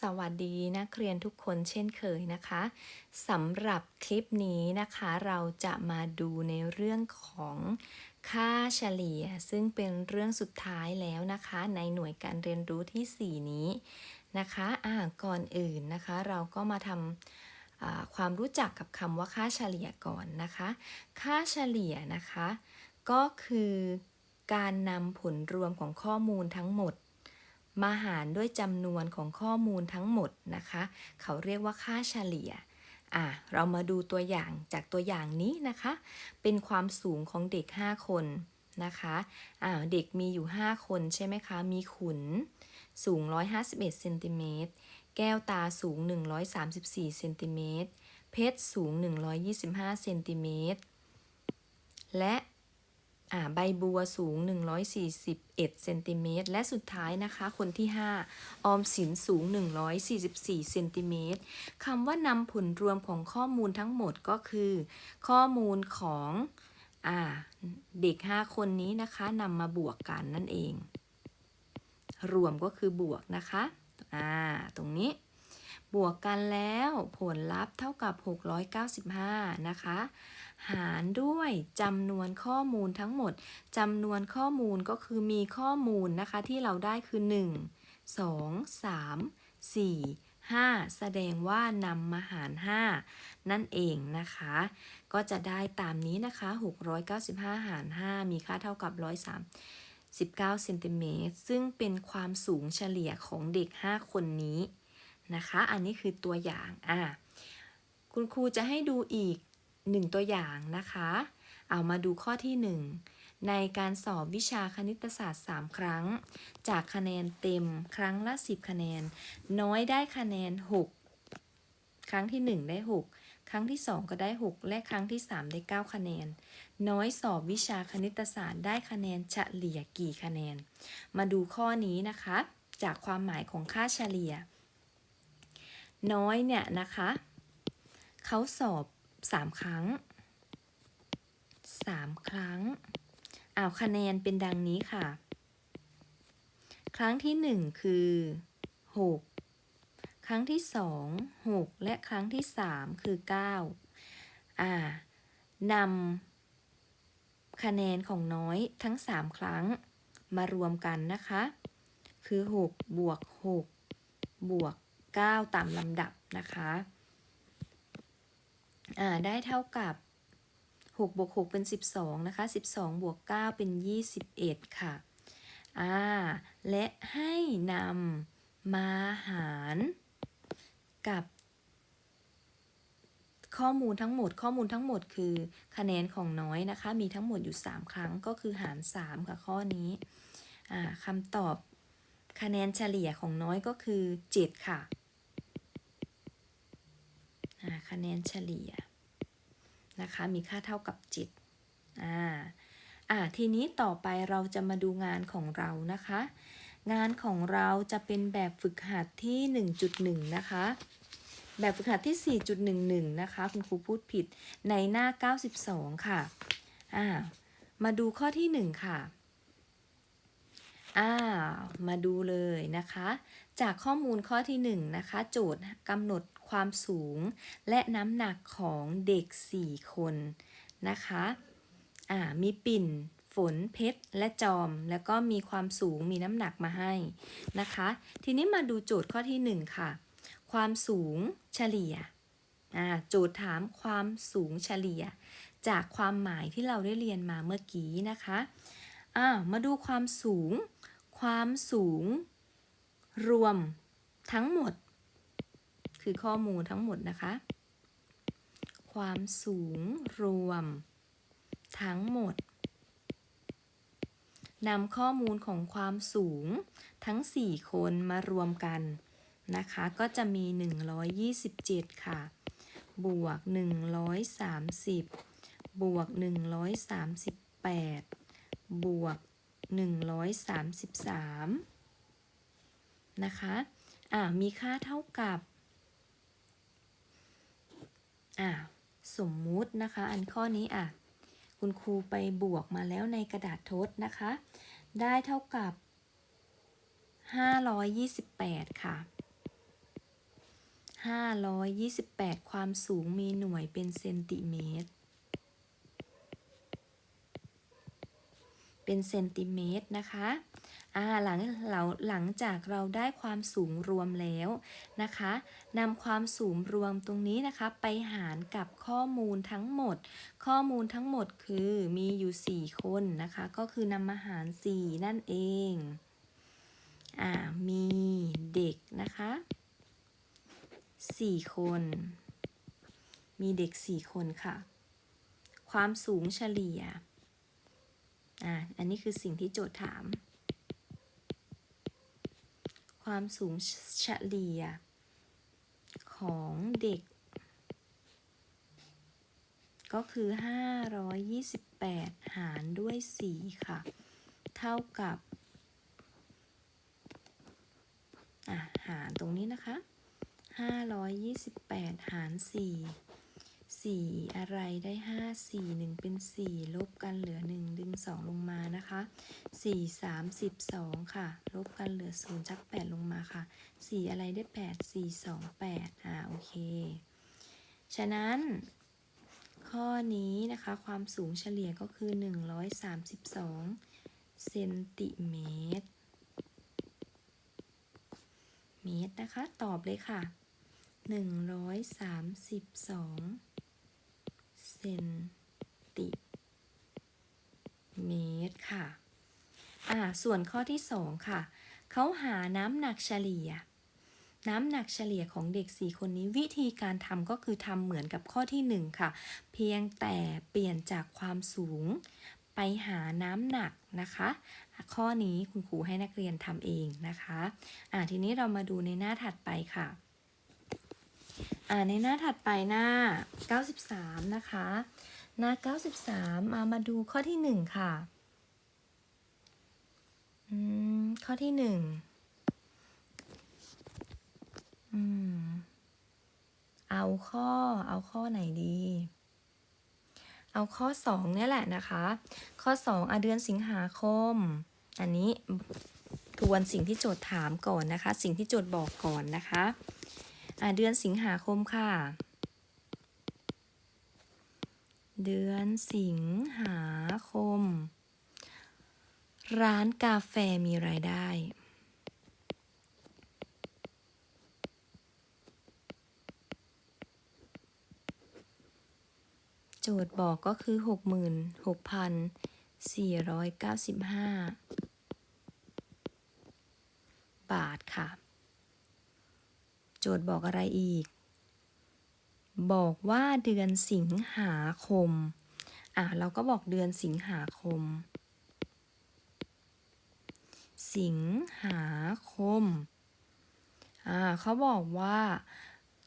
สวัสดีนักเรียนทุกคนเช่นเคยนะคะสำหรับคลิปนี้นะคะเราจะมาดูในเรื่องของค่าเฉลี่ย ซึ่งเป็นเรื่องสุดท้ายแล้วนะคะ ในหน่วยการเรียนรู้ที่ 4 นี้นะคะอ่าก่อนอื่นนะคะ เราก็มาทำความรู้จักกับคำว่าค่าเฉลี่ยก่อนนะคะ ค่าเฉลี่ยนะคะ ก็คือการนำผลรวมของข้อมูลทั้งหมด มาหารด้วยจำนวนของข้อมูลทั้งหมดนะคะ เขาเรียกว่าค่าเฉลี่ยอะเรามาดูตัวอย่างจากตัวอย่างนี้นะคะ เป็นความสูงของเด็ก 5 คนนะคะอ่าเด็กมีอยู่ 5 คนใช่ไหมคะ มีขุนสูง 151เซนติเมตรแก้วตาสูง 134เซนติเมตรเพชรสูง 125เซนติเมตรและ ใบบัวสูง 141เซนติเมตรและสุดท้ายนะคะ คนที่ 5 ออมสินสูง 144เซนติเมตรคำว่านำผลรวมของข้อมูลทั้งหมดก็คือ ข้อมูลของอเด็ก 5 คนนี้นะคะนำมาบวกกันนั่นเอง รวมก็คือบวกนะคะตรงนี้ บวกกันแล้วผลลัพธ์เท่ากับ 695 นะคะ หารด้วยจำนวนข้อมูลทั้งหมดจำนวนข้อมูลก็คือมีข้อมูลนะคะที่เราได้คือ 1 2 3 4 5 แสดงว่านำมาหาร 5 นั่นเองนะคะ ก็จะได้ตามนี้นะคะ 695 หาร 5 มีค่าเท่ากับ139เซนติเมตรซึ่งเป็นความสูงเฉลี่ยของเด็ก 5 คนนี้นะคะ อันนี้คือตัวอย่างอะคุณครูจะให้ดูอีก หนึ่งตัวอย่างนะคะ เอามาดูข้อที่ 1 ในการสอบวิชาคณิตศาสตร์ 3 ครั้ง จากคะแนนเต็มครั้งละ 10 คะแนน น้อยได้คะแนน 6 ครั้งที่ 1 ได้ 6 ครั้งที่ 2 ก็ได้ 6 และครั้งที่ 3 ได้ 9 คะแนน น้อยสอบวิชาคณิตศาสตร์ได้คะแนนเฉลี่ยกี่คะแนน มาดูข้อนี้นะคะ จากความหมายของค่าเฉลี่ย น้อยเนี่ยนะคะเขาสอบ 3ครั้ง3ครั้งอ้าวคะแนนเป็นดังนี้ค่ะ ครั้งที่1คือ6ครั้งที่2 6และครั้งที่3คือ9อ่านำคะแนนของน้อยทั้ง3ครั้งมารวมกันนะคะ คือ6บวก6บวก9ตามลำดับนะคะ อ่าได้เท่ากับ6บวก6เป็น 12 นะคะ 12 บวก 9 เป็น 21 ค่ะ อ่า และให้นำมาหารกับข้อมูลทั้งหมด ข้อมูลทั้งหมดคือคะแนนของน้อยนะคะ มีทั้งหมดอยู่ 3 ครั้งก็คือหาร3ค่ะข้อนี้ อ่าคำตอบคะแนนเฉลี่ยของน้อยก็คือ 7 ค่ะ คะแนนเฉลี่ยนะคะมีค่าเท่ากับ7อ่าอ่าทีนี้ต่อไปเราจะมาดูงานของเรานะคะ งานของเราจะเป็นแบบฝึกหัดที่ 1.1 นะคะแบบฝึกหัดที่ 4.11 นะคะ คุณครูพูดผิดในหน้า 92 ค่ะ อ่า มาดูข้อที่ 1 ค่ะ อ่า มาดูเลยนะคะ จากข้อมูลข้อที่ 1 นะคะ โจทย์กำหนด ความสูง และน้ำหนักของเด็ก 4 คนนะคะอ่ามีปิ่น ฝน เพชร และจอม แล้วก็มีความสูง มีน้ำหนักมาให้นะคะ ทีนี้มาดูโจทย์ข้อที่ 1 ค่ะ ความสูงเฉลี่ยโจทย์ถามความสูงเฉลี่ย จากความหมายที่เราได้เรียนมาเมื่อกี้นะคะอ่ามาดูความสูง ความสูง รวมทั้งหมด คือข้อมูลทั้งหมดนะคะ ความสูงรวม ทั้งหมดนำข้อมูลของความสูงทั้ง 4 คนมารวมกันนะคะ ก็จะมี 127 ค่ะ บวก 130 บวก 138 บวก 133 นะคะ อ่ามีค่าเท่ากับ อะสมมุตินะคะ อันข้อนี้อะคุณครูไปบวกมาแล้วในกระดาษทดนะคะ ได้เท่ากับ 528 ค่ะ 528 ความสูงมีหน่วยเป็นเซนติเมตร เป็นเซนติเมตรนะคะ อ่าหลังเราหลังจากเราได้ความสูงรวมแล้วนะคะนำความสูงรวมตรงนี้นะคะ ไปหารกับข้อมูลทั้งหมด ข้อมูลทั้งหมดคือมีอยู่ 4 คนนะคะ ก็คือนำมาหาร 4 นั่นเองอ่ามีเด็กนะคะ4คน มีเด็ก 4 คนค่ะ ความสูงเฉลี่ยอ่าอันนี้คือสิ่งที่โจทย์ถาม ความสูงเฉลี่ยของเด็ก ก็คือ 528 หารด้วย 4 ค่ะ เท่ากับอะหารตรงนี้นะคะ 528 หาร 4 4อะไรได้5 4 1เป็น4ลบกันเหลือ1ดึง2ลงมานะคะ4 3 12ค่ะ ลบกันเหลือ0จัก8ลงมาค่ะ4อะไรได้8 4 2 8อ่าโอเค ฉะนั้น ข้อนี้นะคะความสูงเฉลี่ยก็คือ132เซนติเมตร เมตรนะคะ ตอบเลยค่ะ132 เซนติเมตรค่ะ อ่า ส่วนข้อที่2ค่ะ เขาหาน้ำหนักเฉลี่ย น้ำหนักเฉลี่ยของเด็ก 4 คนนี้วิธีการทำก็คือทำเหมือนกับข้อที่ 1 ค่ะ เพียงแต่เปลี่ยนจากความสูงไปหาน้ำหนักนะคะ ข้อนี้คุณครูให้นักเรียนทำเองนะคะ อ่า ทีนี้เรามาดูในหน้าถัดไปค่ะ อ่าในหน้าถัดไปหน้า 93 นะคะ หน้า 93 มามาดูข้อที่ 1 ค่ะอืมข้อที่ 1อืมเอาข้อเอาข้อไหนดี เอาข้อ 2 เนี่ยแหละนะคะ ข้อ 2 อะเดือนสิงหาคม อันนี้ทวนสิ่งที่โจทย์ถามก่อนนะคะ สิ่งที่โจทย์บอกก่อนนะคะอะ เดือนสิงหาคมค่ะ เดือนสิงหาคม ร้านกาแฟมีรายได้โจทย์บอกก็คือ 66,495 บาทค่ะ โจทย์บอกอะไรอีก บอกว่าเดือนสิงหาคม อะ เราก็บอกเดือนสิงหาคม สิงหาคม อ่าเขาบอกว่า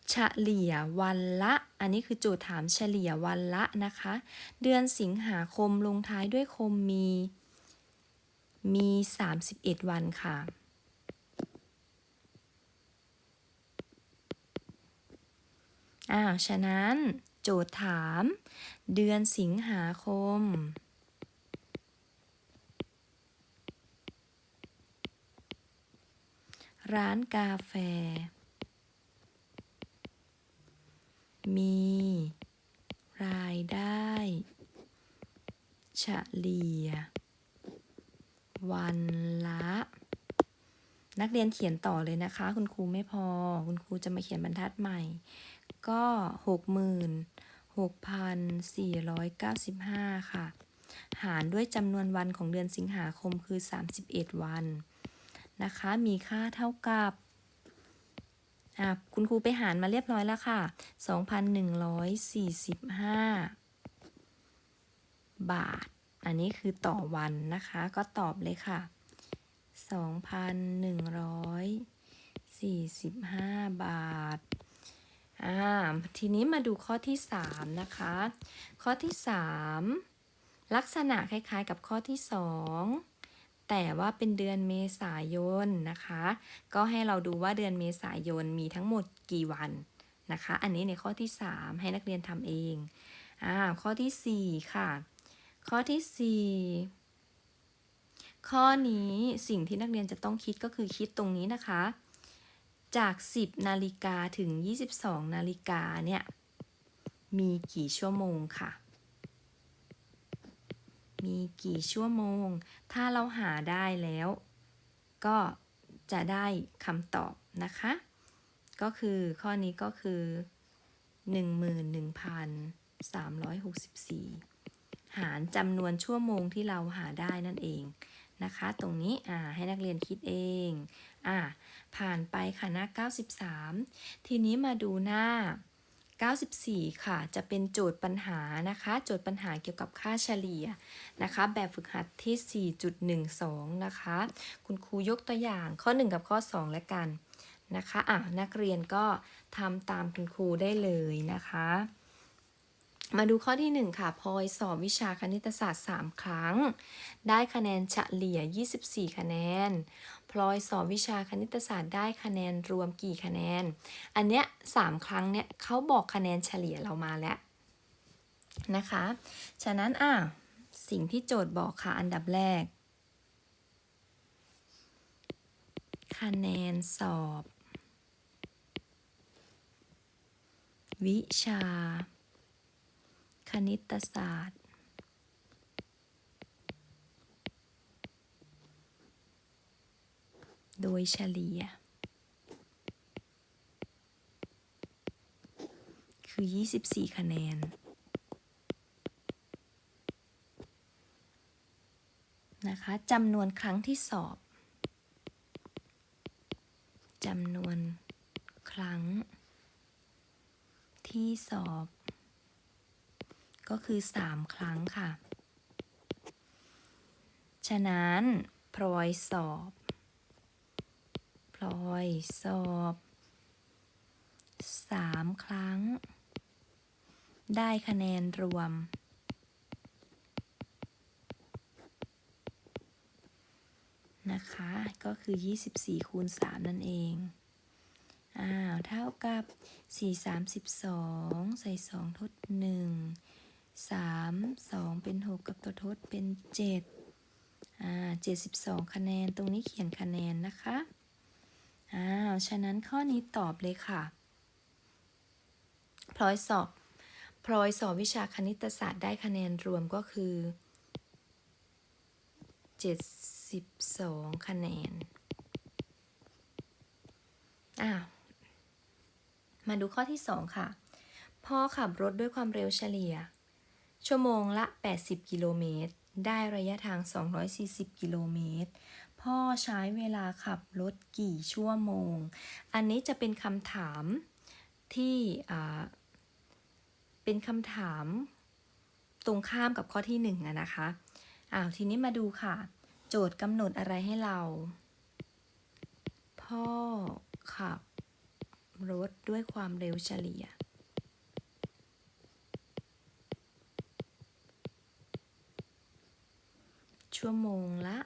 เฉลี่ยวันละ อันนี้คือโจทย์ถามเฉลี่ยวันละนะคะ เดือนสิงหาคมลงท้ายด้วยคมมี มี 31 วันค่ะ อ่าฉะนั้นโจทย์ถาม เดือนสิงหาคม ร้านกาแฟ มี รายได้ เฉลี่ย วันละนักเรียนเขียนต่อเลยนะคะ คุณครูไม่พอ คุณครูจะมาเขียนบรรทัดใหม่ ก็หกหมื่นหกพันสี่ร้อยเก้าสิบห้าค่ะ หารด้วยจำนวนวันของเดือนสิงหาคมคือ 31 วัน นะคะ มีค่าเท่ากับคุณครูไปหารมาเรียบร้อยแล้วค่ะ 2,145 บาท อันนี้คือต่อวันนะคะ ก็ตอบเลยค่ะ 2,145 บาท อ่าทีนี้มาดูข้อที่ 3 นะคะ ข้อที่ 3 ลักษณะคล้ายๆกับข้อที่ 2 แต่ว่าเป็นเดือนเมษายนนะคะ ก็ให้เราดูว่าเดือนเมษายนมีทั้งหมดกี่วันนะคะ อันนี้ในข้อที่ 3 ให้นักเรียนทำเองอ่าข้อที่ 4 ค่ะ ข้อที่ 4 ข้อนี้สิ่งที่นักเรียนจะต้องคิดก็คือคิดตรงนี้นะคะ จาก 10 นาฬิกาถึง 22 นาฬิกาเนี่ย มีกี่ชั่วโมงค่ะ มีกี่ชั่วโมง ถ้าเราหาได้แล้ว ก็จะได้คำตอบนะคะ ก็คือข้อนี้ก็คือ 11,364 หารจำนวนชั่วโมงที่เราหาได้นั่นเอง นะคะ ตรงนี้อ่าให้นักเรียนคิดเองอ่าผ่านไปค่ะหน้า 93 ทีนี้มาดูหน้า 94 ค่ะ จะเป็นโจทย์ปัญหานะคะ โจทย์ปัญหาเกี่ยวกับค่าเฉลี่ยนะคะ แบบฝึกหัดที่ 4.12 นะคะ คุณครูยกตัวอย่างข้อ 1 กับข้อ 2 แล้วกันนะคะอะนักเรียนก็ทำตามคุณครูได้เลยนะคะ มาดูข้อที่ 1 ค่ะพลอยสอบวิชาคณิตศาสตร์ 3 ครั้ง ได้คะแนนเฉลี่ย 24 คะแนน พลอยสอบวิชาคณิตศาสตร์ได้คะแนนรวมกี่คะแนน อันเนี้ย3ครั้งเนี้ยเขาบอกคะแนนเฉลี่ยเรามาแล้วนะคะ ฉะนั้นอะสิ่งที่โจทย์บอกค่ะอันดับแรก คะแนนสอบ วิชา คณิตศาสตร์ โดยเฉลี่ย คือ 24 คะแนน นะคะจำนวนครั้งที่สอบจำนวนครั้งที่สอบ ก็คือ 3 ครั้งค่ะ ฉะนั้นพลอยสอบพลอยสอบ3ครั้ง ได้คะแนนรวม นะคะ ก็คือ 24 คูณ 3 นั่นเอง อ้าว เท่ากับ 4 32 ใส่ 2 ทด 1 3 2 เป็น 6 กับตัวทดเป็น 7 อ่า 72 คะแนน ตรงนี้เขียนคะแนนนะคะ อ้าว ฉะนั้นข้อนี้ตอบเลยค่ะ พลอยสอบ พลอยสอบวิชาคณิตศาสตร์ได้คะแนนรวมก็คือ 72 คะแนน อ้าว มาดูข้อที่ 2 ค่ะพ่อขับรถด้วยความเร็วเฉลี่ย ชั่วโมงละ 80 กิโลเมตร ได้ระยะทาง 240 กิโลเมตร พ่อใช้เวลาขับรถกี่ชั่วโมง อันนี้จะเป็นคำถามที่อ่าเป็นคำถามตรงข้ามกับข้อที่หนึ่งอะนะคะอ้าวทีนี้มาดูค่ะ โจทย์กำหนดอะไรให้เรา พ่อขับรถด้วยความเร็วเฉลี่ย ชั่วโมงละ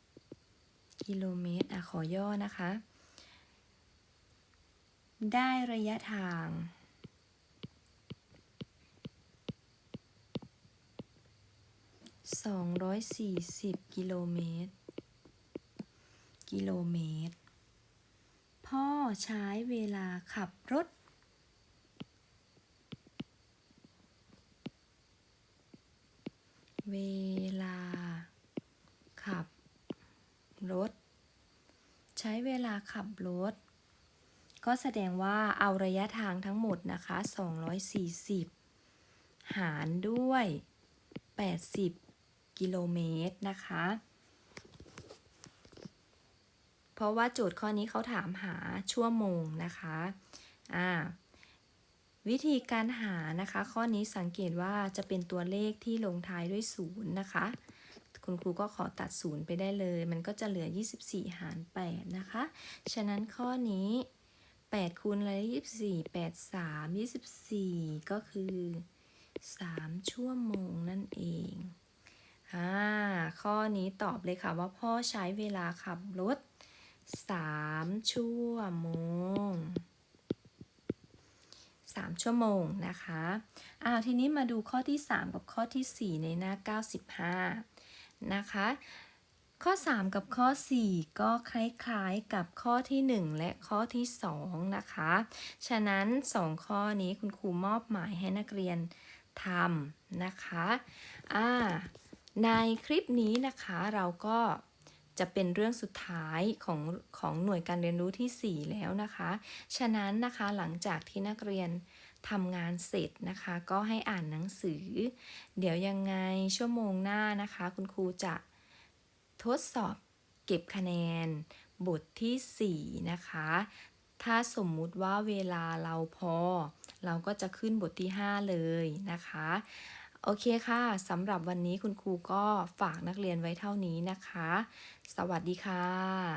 80 กิโลเมตรอะขอย่อนะคะ ได้ระยะทาง 240 กิโลเมตร กิโลเมตร พ่อใช้เวลาขับรถ เวลา ขับ รถ ใช้เวลาขับรถ ก็แสดงว่าเอาระยะทางทั้งหมดนะคะ 240 หารด้วย 80 กิโลเมตรนะคะ เพราะว่าโจทย์ข้อนี้เขาถามหาชั่วโมงนะคะ อ่า วิธีการหานะคะ ข้อนี้สังเกตว่าจะเป็นตัวเลขที่ลงท้ายด้วยศูนย์นะคะ คุณครูก็ขอตัดศูนย์ไปได้เลย มันก็จะเหลือ 24 หาร 8 นะคะ ฉะนั้นข้อนี้ 8คูณอะไร24 8 3 24 ก็คือ 3 ชั่วโมงนั่นเองอ่าข้อนี้ตอบเลยค่ะว่าพ่อใช้เวลาขับรถ 3 ชั่วโมง 3 ชั่วโมงนะคะอ้าวทีนี้มาดูข้อที่ 3 กับข้อที่ 4 ในหน้า 95 นะคะ ข้อ 3 กับข้อ 4 ก็คล้ายๆกับข้อที่ 1 และข้อที่ 2 นะคะ ฉะนั้น 2 ข้อนี้คุณครูมอบหมายให้นักเรียนทำนะคะอ่าในคลิปนี้นะคะเราก็ จะเป็นเรื่องสุดท้ายของของหน่วยการเรียนรู้ที่ 4 แล้วนะคะ ฉะนั้นนะคะหลังจากที่นักเรียนทำงานเสร็จนะคะ ก็ให้อ่านหนังสือ เดี๋ยวยังไงชั่วโมงหน้านะคะ คุณครูจะทดสอบเก็บคะแนน บทที่ 4 นะคะ ถ้าสมมุติว่าเวลาเราพอ เราก็จะขึ้นบทที่ 5 เลยนะคะ โอเคค่ะสำหรับวันนี้คุณครูก็ฝากนักเรียนไว้เท่านี้นะคะ สวัสดีค่ะ